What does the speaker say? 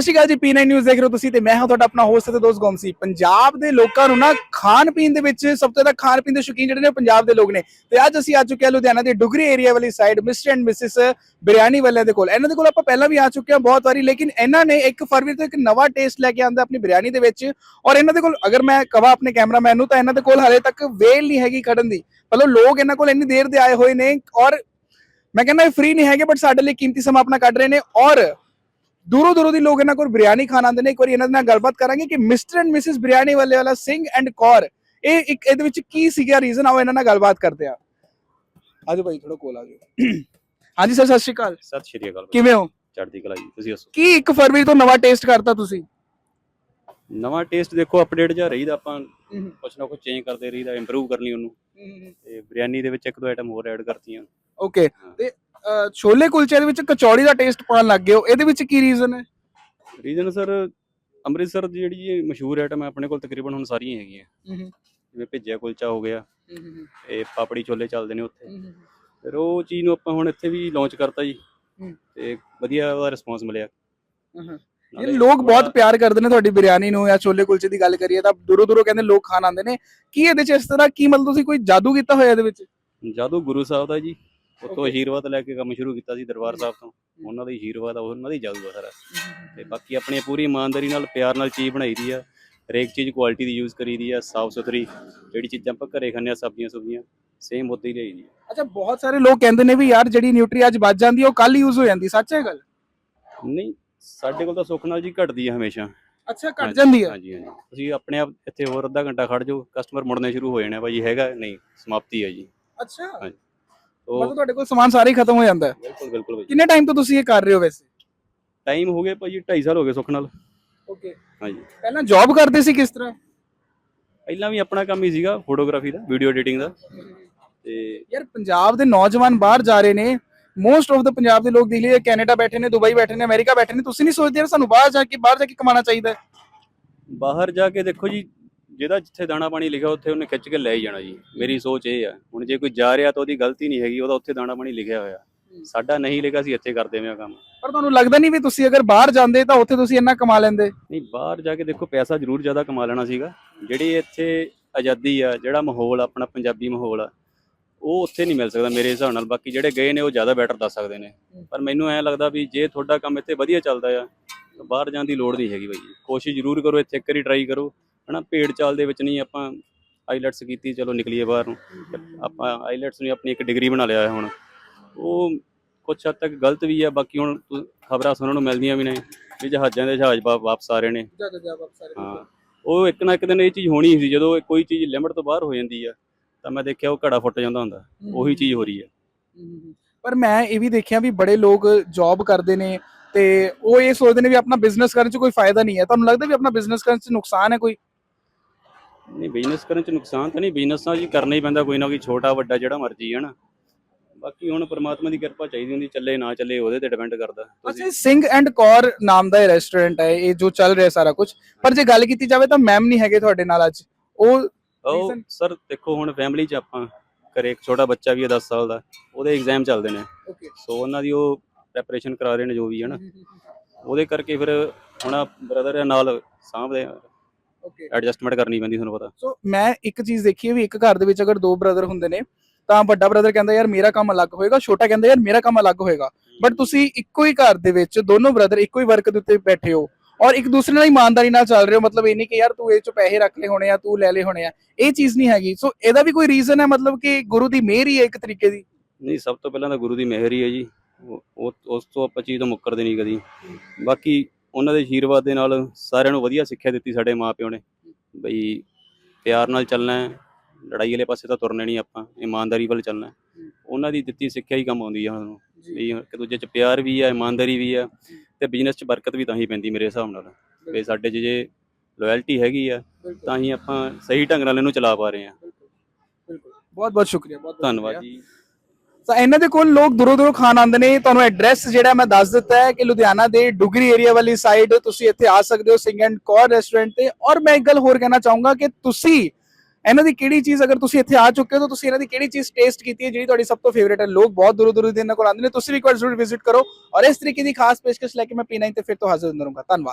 ਸਤਿ ਸ਼੍ਰੀ ਅਕਾਲ ਜੀ P9 news ਦੇਖ ਰਹੇ ਹੋ ਤੁਸੀਂ ਤੇ ਮੈਂ ਹਾਂ ਤੁਹਾਡਾ ਆਪਣਾ ਹੋਸਟ ਤੇ ਦੋਸਤ ਗੋਮਸੀ ਪੰਜਾਬ ਦੇ ਲੋਕਾਂ ਨੂੰ ਨਾ ਖਾਣ ਪੀਣ ਦੇ ਵਿੱਚ ਸਭ ਤੋਂ ਜ਼ਿਆਦਾ ਖਾਣ ਪੀਣ ਦੇ ਸ਼ੌਕੀਨ ਜਿਹੜੇ ਨੇ ਪੰਜਾਬ ਦੇ ਲੋਕ ਨੇ। ਤੇ ਅੱਜ ਅਸੀਂ ਆ ਚੁੱਕੇ ਹਾਂ ਲੁਧਿਆਣਾ ਦੇ ਡੁਗਰੀ ਏਰੀਆ ਵਾਲੀ side Mr and Mrs biryani ਵਾਲਿਆਂ ਦੇ ਕੋਲ। ਇਹਨਾਂ ਦੇ ਕੋਲ ਆਪਾਂ ਪਹਿਲਾਂ ਵੀ ਆ ਚੁੱਕੇ ਹਾਂ ਬਹੁਤ ਵਾਰੀ, ਲੇਕਿਨ ਇਹਨਾਂ ਨੇ ਇੱਕ ਫਰਵਰੀ ਤੋਂ ਇੱਕ ਨਵਾਂ ਟੇਸਟ ਲੈ ਕੇ ਆਂਦਾ ਆਪਣੀ ਬਿਰਿਆਨੀ ਦੇ ਵਿੱਚ। ਔਰ ਇਹਨਾਂ ਦੇ ਕੋਲ ਅਗਰ ਮੈਂ ਕਹਾਂ ਆਪਣੇ ਕੈਮਰਾਮੈਨ ਨੂੰ ਤਾਂ ਇਹਨਾਂ ਦੇ ਕੋਲ ਹਾਲੇ ਤੱਕ ਵੇਲ ਨਹੀਂ ਹੈਗੀ ਕੱਢਣ ਦੀ। ਮਤਲਬ ਲੋਕ ਇਹਨਾਂ ਕੋਲ ਇੰਨੀ ਦੇਰ ਦੇ ਆਏ ਹੋਏ ਨੇ ਔਰ ਮੈਂ ਕਹਿੰਦਾ ਇਹ ਫ੍ਰੀ ਨਹੀਂ ਹੈਗੇ ਬਟ ਸਾਡੇ ਲਈ ਕੀਮਤੀ ਸਮਾਂ ਆਪਣਾ ਕੱਢ ਰਹੇ ਨੇ। ਔਰ ਦੂਰੋਂ ਦੂਰੋਂ ਦੀ ਲੋਕ ਇਹਨਾਂ ਕੋਲ ਬਿਰਿਆਨੀ ਖਾਣ ਆਉਂਦੇ ਨੇ ਇੱਕ ਵਾਰੀ ਇਹਨਾਂ ਨਾਲ ਗੱਲਬਾਤ ਕਰਾਂਗੇ ਕਿ ਮਿਸਟਰ ਐਂਡ ਮਿਸਿਸ ਬਿਰਿਆਨੀ ਵਾਲੇ ਵਾਲਾ ਸਿੰਘ ਐਂਡ ਕੌਰ ਇਹ ਇੱਕ ਇਹਦੇ ਵਿੱਚ ਕੀ ਸੀਗਾ ਰੀਜ਼ਨ ਆਓ ਇਹਨਾਂ ਨਾਲ ਗੱਲਬਾਤ ਕਰਦੇ ਆ ਆਜੋ ਭਾਈ ਥੋੜਾ ਕੋਲ ਆਜੋ। ਹਾਂਜੀ ਸਰ ਸਤਿ ਸ਼੍ਰੀ ਅਕਾਲ। ਸਤਿ ਸ਼੍ਰੀ ਅਕਾਲ ਕਿਵੇਂ ਹੋ? ਚੜ੍ਹਦੀ ਕਲਾ ਜੀ ਤੁਸੀਂ ਦੱਸੋ। ਕੀ 1 ਫਰਵਰੀ ਤੋਂ ਨਵਾਂ ਟੇਸਟ ਕਰਤਾ ਤੁਸੀਂ? ਨਵਾਂ ਟੇਸਟ ਦੇਖੋ ਅਪਡੇਟ ਜਾ ਰਹੀਦਾ ਆਪਾਂ। ਕੁਛ ਨਾ ਕੁਛ ਚੇਂਜ ਕਰਦੇ ਰਹੀਦਾ ਇੰਪਰੂਵ ਕਰਨੀ ਉਹਨੂੰ। ਤੇ ਬਿਰਿਆਨੀ ਦੇ ਵਿੱਚ ਇੱਕ ਦੋ ਆਈਟਮ ਹੋਰ ਐਡ ਕਰਤੀਆਂ। ਓਕੇ ਤੇ ਛੋਲੇ ਕੁਲਚੇ ਦੇ ਵਿੱਚ ਕਚੌੜੀ ਦਾ ਟੇਸਟ ਪਾਉਣ ਲੱਗ ਗਏ ਹੋ ਇਹਦੇ ਵਿੱਚ ਕੀ ਰੀਜ਼ਨ ਹੈ? ਰੀਜ਼ਨ ਸਰ ਅੰਮ੍ਰਿਤਸਰ ਦੀ ਜਿਹੜੀ ਇਹ ਮਸ਼ਹੂਰ ਆਈਟਮ ਹੈ ਆਪਣੇ ਕੋਲ ਤਕਰੀਬਨ ਹੁਣ ਸਾਰੀਆਂ ਹੈਗੀਆਂ। ਜਿਵੇਂ ਭਿੱਜਿਆ ਕੁਲਚਾ ਹੋ ਗਿਆ ਇਹ ਪਾਪੜੀ ਛੋਲੇ ਚੱਲਦੇ ਨੇ ਉੱਥੇ। ਫਿਰ ਉਹ ਚੀਜ਼ ਨੂੰ ਆਪਾਂ ਹੁਣ ਇੱਥੇ ਵੀ ਲਾਂਚ ਕਰਤਾ ਜੀ। ਤੇ ਵਧੀਆ ਉਹਦਾ ਰਿਸਪੌਂਸ ਮਿਲਿਆ। ਇਹ ਲੋਕ ਬਹੁਤ ਪਿਆਰ ਕਰਦੇ ਨੇ ਤੁਹਾਡੀ ਬਿਰਿਆਨੀ ਨੂੰ ਜਾਂ ਛੋਲੇ ਕੁਲਚੇ ਦੀ ਗੱਲ ਕਰੀਏ ਤਾਂ ਦੂਰੋਂ ਦੂਰੋਂ ਕਹਿੰਦੇ ਲੋਕ ਖਾਣ ਆਉਂਦੇ ਨੇ। ਕੀ ਇਹਦੇ ਚ ਇਸ ਤਰ੍ਹਾਂ ਕੀ ਮਤਲਬ ਤੁਸੀਂ ਕੋਈ ਜਾਦੂ ਕੀਤਾ ਹੋਇਆ ਇਹਦੇ ਵਿੱਚ? ਜਾਦੂ ਗੁਰੂ ਸਾਹਿਬ ਦਾ ਜੀ। ਉੱਥੋਂ. ਆਸ਼ੀਰਵਾਦ ਲੈ ਕੇ ਕੰਮ ਸ਼ੁਰੂ ਕੀਤਾ ਸੀ ਦਰਬਾਰ ਸਾਹਿਬ ਤੋਂ। ਉਹਨਾਂ ਦਾ ਆਸ਼ੀਰਵਾਦ ਆ ਉਹਨਾਂ ਦਾ ਜਾਦੂ ਆ ਸਾਰਾ। ਤੇ ਬਾਕੀ ਆਪਣੀ ਪੂਰੀ ਇਮਾਨਦਾਰੀ ਨਾਲ ਪਿਆਰ ਨਾਲ ਚੀਜ਼ ਬਣਾਈ ਦੀ ਆ। ਹਰੇਕ ਚੀਜ਼ ਕੁਆਲਿਟੀ ਦੀ ਯੂਜ਼ ਕਰੀ ਦੀ ਆ ਸਾਫ਼ ਸੁਥਰੀ। ਜਿਹੜੀ ਚੀਜ਼ਾਂ ਆਪਾਂ ਘਰੇ ਖਾਂਦੇ ਆ ਸਬਜ਼ੀਆਂ ਸੁਬਜ਼ੀਆਂ ਸੇਮ ਉੱਦਾਂ ਹੀ ਲਈ ਦੀ ਆ। ਅੱਛਾ ਬਹੁਤ ਸਾਰੇ ਲੋਕ ਕਹਿੰਦੇ ਨੇ ਵੀ ਯਾਰ ਜਿਹੜੀ ਨਿਊਟਰੀ ਅੱਜ ਬਚ ਜਾਂਦੀ ਹੈ ਉਹ ਕੱਲ ਯੂਜ਼ ਹੋ ਜਾਂਦੀ ਸੱਚ ਹੈ ਗੱਲ? ਨਹੀਂ ਸਾਡੇ ਕੋਲ ਤਾਂ ਸੁੱਖ ਨਾਲ ਜੀ ਘਟਦੀ ਆ ਹਮੇਸ਼ਾ। ਅੱਛਾ ਘਟ ਹਾਂਜੀ, ਜਾਂਦੀ ਹੈ ਹਾਂਜੀ ਹਾਂਜੀ। ਤੁਸੀਂ ਆਪਣੇ ਆਪ ਇੱਥੇ ਹੋਰ ਅੱਧਾ ਘੰਟਾ ਖੜ ਜਾਓ ਕਸਟਮਰ ਮੁੜਨੇ ਸ਼ੁਰੂ ਹੋ ਜਾਣੇ ਆ, ਭਾਈ ਹੈਗਾ ਨਹੀਂ ਸਮਾਪਤੀ ਹੈ ਜੀ। ਅੱਛਾ। ਹਾਂਜੀ। ਮਤਲਬ ਤੁਹਾਡੇ ਕੋਲ ਸਮਾਨ ਸਾਰੇ ਹੀ ਖਤਮ ਹੋ ਜਾਂਦਾ ਹੈ। ਬਿਲਕੁਲ ਬਿਲਕੁਲ ਭਾਈ। ਕਿੰਨੇ ਟਾਈਮ ਤੋਂ ਤੁਸੀਂ ਇਹ ਕਰ ਰਹੇ ਹੋ ਵੈਸੇ? ਟਾਈਮ ਹੋ ਗਿਆ ਭਾਈ 2.5 ਸਾਲ ਹੋ ਗਏ ਸੁੱਖ ਨਾਲ। ਓਕੇ ਹਾਂਜੀ। ਪਹਿਲਾਂ ਜੌਬ ਕਰਦੇ ਸੀ ਕਿਸ ਤਰ੍ਹਾਂ? ਪਹਿਲਾਂ ਵੀ ਆਪਣਾ ਕੰਮ ਹੀ ਸੀਗਾ ਫੋਟੋਗ੍ਰਾਫੀ ਦਾ ਵੀਡੀਓ ਐਡੀਟਿੰਗ ਦਾ। ਤੇ ਯਾਰ ਪੰਜਾਬ ਦੇ ਨੌਜਵਾਨ ਬਾਹਰ ਜਾ ਰਹੇ ਨੇ। ਮੋਸਟ ਆਫ ਦਾ ਪੰਜਾਬ ਦੇ ਲੋਕ ਦੇਖ ਲਈਏ ਕੈਨੇਡਾ ਬੈਠੇ ਨੇ ਦੁਬਈ ਬੈਠੇ ਨੇ ਅਮਰੀਕਾ ਬੈਠੇ ਨੇ। ਤੁਸੀਂ ਨਹੀਂ ਸੋਚਦੇ ਯਾਰ ਸਾਨੂੰ ਬਾਹਰ ਜਾ ਕੇ ਬਾਹਰ ਜਾ ਕੇ ਕਮਾਉਣਾ ਚਾਹੀਦਾ ਹੈ? ਬਾਹਰ ਜਾ ਕੇ ਦੇਖੋ ਜੀ ਜਿਹਦਾ ਜਿੱਥੇ ਦਾਣਾ ਪਾਣੀ ਲਿਖਿਆ ਉੱਥੇ ਉਹਨੇ ਖਿੱਚ ਕੇ ਲੈ ਹੀ ਜਾਣਾ ਜੀ। ਮੇਰੀ ਸੋਚ ਇਹ ਆ। ਹੁਣ ਜੇ ਕੋਈ ਜਾ ਰਿਹਾ ਤਾਂ ਉਹਦੀ ਗਲਤੀ ਨਹੀਂ ਹੈਗੀ ਉਹਦਾ ਉੱਥੇ ਦਾਣਾ ਪਾਣੀ ਲਿਖਿਆ ਹੋਇਆ। ਸਾਡਾ ਨਹੀਂ ਲਿਖਿਆ ਸੀ ਇੱਥੇ ਕਰਦੇ ਹਾਂ ਕੰਮ। ਪਰ ਤੁਹਾਨੂੰ ਲੱਗਦਾ ਨਹੀਂ ਵੀ ਤੁਸੀਂ ਅਗਰ ਬਾਹਰ ਜਾਂਦੇ ਤਾਂ ਉੱਥੇ ਤੁਸੀਂ ਇੰਨਾ ਕਮਾ ਲੈਂਦੇ? ਨਹੀਂ ਬਾਹਰ ਜਾ ਕੇ ਦੇਖੋ ਪੈਸਾ ਜ਼ਰੂਰ ਜ਼ਿਆਦਾ ਕਮਾ ਲੈਣਾ ਸੀਗਾ। ਜਿਹੜੀ ਇੱਥੇ ਆਜ਼ਾਦੀ ਆ ਜਿਹੜਾ ਮਾਹੌਲ ਆਪਣਾ ਪੰਜਾਬੀ ਮਾਹੌਲ ਆ ਉਹ ਉੱਥੇ ਨਹੀਂ ਮਿਲ ਸਕਦਾ ਮੇਰੇ ਹਿਸਾਬ ਨਾਲ। ਬਾਕੀ ਜਿਹੜੇ ਗਏ ਨੇ ਉਹ ਜ਼ਿਆਦਾ ਬੈਟਰ ਦੱਸ ਸਕਦੇ ਨੇ। ਪਰ ਮੈਨੂੰ ਐਂ ਲੱਗਦਾ ਵੀ ਜੇ ਤੁਹਾਡਾ ਕੰਮ ਇੱਥੇ ਵਧੀਆ ਚੱਲਦਾ ਆ ਤਾਂ ਬਾਹਰ ਜਾਣ ਦੀ ਲੋੜ ਨਹੀਂ ਹੈਗੀ ਬਾਈ ਕੋਸ਼ਿਸ਼ ਜ਼ਰੂਰ ਕਰੋ ਇੱਥੇ ਇੱਕ ਵਾਰੀ ਟਰਾਈ ਕਰੋ। ਹਨਾ ਪੇੜ ਚਾਲ ਦੇ ਵਿੱਚ ਨਹੀਂ ਆਪਾਂ ਆਈਲੈਟਸ ਕੀਤੀ ਚਲੋ ਨਿਕਲੀਏ ਬਾਹਰ। ਨੂੰ ਆਪਾਂ ਆਈਲੈਟਸ ਨੂੰ ਆਪਣੀ ਇੱਕ ਡਿਗਰੀ ਬਣਾ ਲਿਆ ਹੁਣ। ਉਹ ਕੁਛ ਹੱਦ ਤੱਕ ਗਲਤ ਵੀ ਆ ਬਾਕੀ ਹੁਣ ਖਬਰਾਂ ਸੁਣਨ ਨੂੰ ਮਿਲਦੀਆਂ ਵੀ ਨੇ ਵੀ ਜਹਾਜ਼ਾਂ ਦੇ ਜਹਾਜ਼ ਵਾਪਸ ਆ ਰਹੇ ਨੇ। ਹਾਂ। ਉਹ ਇੱਕ ਨਾ ਇੱਕ ਦਿਨ ਇਹ ਚੀਜ਼ ਹੋਣੀ ਸੀ ਜਦੋਂ ਕੋਈ ਚੀਜ਼ ਲਿਮਟ ਤੋਂ ਬਾਹਰ ਹੋ ਜਾਂਦੀ ਆ ਤਾਂ ਮੈਂ ਦੇਖਿਆ ਉਹ ਘੜਾ ਫੁੱਟ ਜਾਂਦਾ ਹੁੰਦਾ। ਉਹੀ ਚੀਜ਼ ਹੋ ਰਹੀ ਹੈ ਪਰ ਮੈਂ ਇਹ ਵੀ ਦੇਖਿਆ ਵੀ ਬੜੇ ਲੋਕ ਜੌਬ ਕਰਦੇ ਨੇ ਤੇ ਉਹ ਇਹ ਸੋਚਦੇ ਨੇ ਵੀ ਆਪਣਾ ਬਿਜ਼ਨਸ ਕਰਨ 'ਚ ਕੋਈ ਫਾਇਦਾ ਨਹੀਂ ਹੈ। ਤੁਹਾਨੂੰ ਲੱਗਦਾ ਵੀ ਆਪਣਾ ਬਿਜ਼ਨਸ ਕਰਨ 'ਚ ਨੁਕਸਾਨ ਹੈ ਕੋਈ? ਨਹੀਂ ਬਿਜ਼ਨਸ ਕਰਨ ਚ ਨੁਕਸਾਨ ਤਾਂ ਨਹੀਂ ਬਿਜ਼ਨਸ ਤਾਂ ਜੀ ਕਰਨਾ ਹੀ ਪੈਂਦਾ ਕੋਈ ਨਾ ਕੋਈ ਛੋਟਾ ਵੱਡਾ ਜਿਹੜਾ ਮਰਜ਼ੀ ਹੈ ਨਾ। ਬਾਕੀ ਹੁਣ ਪ੍ਰਮਾਤਮਾ ਦੀ ਕਿਰਪਾ ਚਾਹੀਦੀ ਹੁੰਦੀ ਚੱਲੇ ਨਾ ਚੱਲੇ ਉਹਦੇ ਤੇ ਡਿਪੈਂਡ ਕਰਦਾ। ਅੱਛਾ ਇਹ ਸਿੰਘ ਐਂਡ ਕੌਰ ਨਾਮ ਦਾ ਇਹ ਰੈਸਟੋਰੈਂਟ ਹੈ ਇਹ ਜੋ ਚੱਲ ਰਿਹਾ ਸਾਰਾ ਕੁਝ ਪਰ ਜੇ ਗੱਲ ਕੀਤੀ ਜਾਵੇ ਤਾਂ ਮੈਮ ਨਹੀਂ ਹੈਗੇ ਤੁਹਾਡੇ ਨਾਲ ਅੱਜ। ਉਹ ਉਹ? ਸਰ ਦੇਖੋ ਹੁਣ ਫੈਮਿਲੀ ਚ ਆਪਾਂ ਘਰੇ ਇੱਕ ਛੋਟਾ ਬੱਚਾ ਵੀ ਹੈ 10 ਸਾਲ ਦਾ ਉਹਦੇ ਐਗਜ਼ਾਮ ਚੱਲਦੇ ਨੇ। ਸੋ ਉਹਨਾਂ ਦੀ ਉਹ ਪ੍ਰੈਪਰੇਸ਼ਨ ਕਰਾ ਰਹੇ ਨੇ ਜੋ ਵੀ ਹੈ ਨਾ। ਉਹਦੇ ਕਰਕੇ ਫਿਰ ਹੁਣ ਬ੍ਰਦਰ ਨਾਲ ਸਾਂਭਦੇ ਓਕੇ ਐਡਜਸਟਮੈਂਟ ਕਰਨੀ ਪੈਂਦੀ ਤੁਹਾਨੂੰ ਪਤਾ। ਸੋ ਮੈਂ ਇੱਕ ਚੀਜ਼ ਦੇਖੀ ਹੈ ਵੀ ਇੱਕ ਘਰ ਦੇ ਵਿੱਚ ਅਗਰ ਦੋ ਬ੍ਰਦਰ ਹੁੰਦੇ ਨੇ ਤਾਂ ਵੱਡਾ ਬ੍ਰਦਰ ਕਹਿੰਦਾ ਯਾਰ ਮੇਰਾ ਕੰਮ ਅਲੱਗ ਹੋਏਗਾ। ਛੋਟਾ ਕਹਿੰਦਾ ਯਾਰ ਮੇਰਾ ਕੰਮ ਅਲੱਗ ਹੋਏਗਾ। ਬਟ ਤੁਸੀਂ ਇੱਕੋ ਹੀ ਘਰ ਦੇ ਵਿੱਚ ਦੋਨੋਂ ਬ੍ਰਦਰ ਇੱਕੋ ਹੀ ਵਰਕ ਦੇ ਉੱਤੇ ਬੈਠੇ ਹੋ ਔਰ ਇੱਕ ਦੂਸਰੇ ਨਾਲ ਇਮਾਨਦਾਰੀ ਨਾਲ ਚੱਲ ਰਹੇ ਹੋ। ਮਤਲਬ ਇਹ ਨਹੀਂ ਕਿ ਯਾਰ ਤੂੰ ਇਹ ਚ ਪੈਸੇ ਰੱਖ ਲਏ ਹੋਣੇ ਆ ਤੂੰ ਲੈ ਲਏ ਹੋਣੇ ਆ। ਇਹ ਚੀਜ਼ ਨਹੀਂ ਹੈਗੀ। ਸੋ ਇਹਦਾ ਵੀ ਕੋਈ ਰੀਜ਼ਨ ਹੈ? ਮਤਲਬ ਕਿ ਗੁਰੂ ਦੀ ਮਿਹਰ ਹੀ ਹੈ ਇੱਕ ਤਰੀਕੇ ਦੀ? ਨਹੀਂ ਸਭ ਤੋਂ ਪਹਿਲਾਂ ਤਾਂ ਗੁਰੂ ਦੀ ਮਿਹਰ ਹੀ ਹੈ ਜੀ। ਉਸ ਤੋਂ ਆਪਾਂ ਚੀਜ਼ ਤੋਂ ਮੁੱਕਰਦੇ ਨਹੀਂ ਕਦੀ। ਬਾਕੀ ਉਹਨਾਂ ਦੇ ਆਸ਼ੀਰਵਾਦ ਦੇ ਨਾਲ ਸਾਰਿਆਂ ਨੂੰ ਵਧੀਆ ਸਿੱਖਿਆ ਦਿੱਤੀ ਸਾਡੇ ਮਾਪਿਓ ਨੇ। ਬਈ ਪਿਆਰ ਨਾਲ ਚੱਲਣਾ ਹੈ ਲੜਾਈ ਵਾਲੇ ਪਾਸੇ ਤਾਂ ਤੁਰਨਾ ਨਹੀਂ ਆਪਾਂ ਇਮਾਨਦਾਰੀ ਵੱਲ ਚੱਲਣਾ ਹੈ। ਉਹਨਾਂ ਦੀ ਦਿੱਤੀ ਸਿੱਖਿਆ ਹੀ ਕੰਮ ਆਉਂਦੀ ਆ ਸਾਨੂੰ। ਵੀ ਇੱਕ ਦੂਜੇ 'ਚ ਪਿਆਰ ਵੀ ਆ ਇਮਾਨਦਾਰੀ ਵੀ ਆ ਤੇ ਬਿਜ਼ਨਸ 'ਚ ਬਰਕਤ ਵੀ ਤਾਂ ਹੀ ਪੈਂਦੀ ਮੇਰੇ ਹਿਸਾਬ ਨਾਲ। ਵੀ ਸਾਡੇ 'ਚ ਜੇ ਲਾਇਲਟੀ ਹੈਗੀ ਆ ਤਾਂ ਹੀ ਆਪਾਂ ਸਹੀ ਢੰਗ ਨਾਲ ਇਹਨੂੰ ਚਲਾ ਪਾ ਰਹੇ ਆ ਬਹੁਤ ਬਹੁਤ ਸ਼ੁਕਰੀਆ ਬਹੁਤ ਧੰਨਵਾਦ। ਜੀ। ਤਾਂ ਇਹਨਾਂ ਦੇ ਕੋਲ ਲੋਕ ਦੂਰੋਂ ਦੂਰੋਂ ਖਾਣ ਆਉਂਦੇ ਨੇ। ਤੁਹਾਨੂੰ ਐਡਰੈਸ ਜਿਹੜਾ ਮੈਂ ਦੱਸ ਦਿੱਤਾ ਹੈ ਕਿ ਲੁਧਿਆਣਾ ਦੇ ਡੁਗਰੀ ਏਰੀਆ ਵਾਲੀ ਸਾਈਡ ਤੁਸੀਂ ਇੱਥੇ ਆ ਸਕਦੇ ਹੋ ਸਿੰਘ ਐਂਡ ਕੌਰ ਰੈਸਟੋਰੈਂਟ ਤੇ। ਔਰ ਮੈਂ ਇੱਕ ਗੱਲ ਹੋਰ ਕਹਿਣਾ ਚਾਹੂੰਗਾ ਕਿ ਤੁਸੀਂ ਇਹਨਾਂ ਦੀ ਕਿਹੜੀ ਚੀਜ਼ ਅਗਰ ਤੁਸੀਂ ਇੱਥੇ ਆ ਚੁੱਕੇ ਹੋ ਤਾਂ ਤੁਸੀਂ ਇਹਨਾਂ ਦੀ ਕਿਹੜੀ ਚੀਜ਼ ਟੇਸਟ ਕੀਤੀ ਹੈ, ਜਿਹੜੀ ਤੁਹਾਡੀ ਸਭ ਤੋਂ ਫੇਵਰੇਟ ਹੈ? ਲੋਕ ਬਹੁਤ ਦੂਰੋਂ ਦੂਰੋਂ ਦੇ ਇਹਨਾਂ ਕੋਲ ਆਉਂਦੇ ਨੇ। ਤੁਸੀਂ ਵੀ ਇੱਕ ਵਾਰ ਜ਼ਰੂਰ ਵਿਜ਼ਿਟ ਕਰੋ। ਔਰ ਇਸ ਤਰੀਕੇ ਦੀ ਖਾਸ ਪੇਸ਼ਕਸ਼ ਲੈ ਕੇ ਮੈਂ ਪੀਣਾ ਤੇ ਫਿਰ ਤੋਂ ਹਾਜ਼ਰ ਹੁੰਦਾ ਰਹੂੰਗਾ। ਧੰਨਵਾਦ।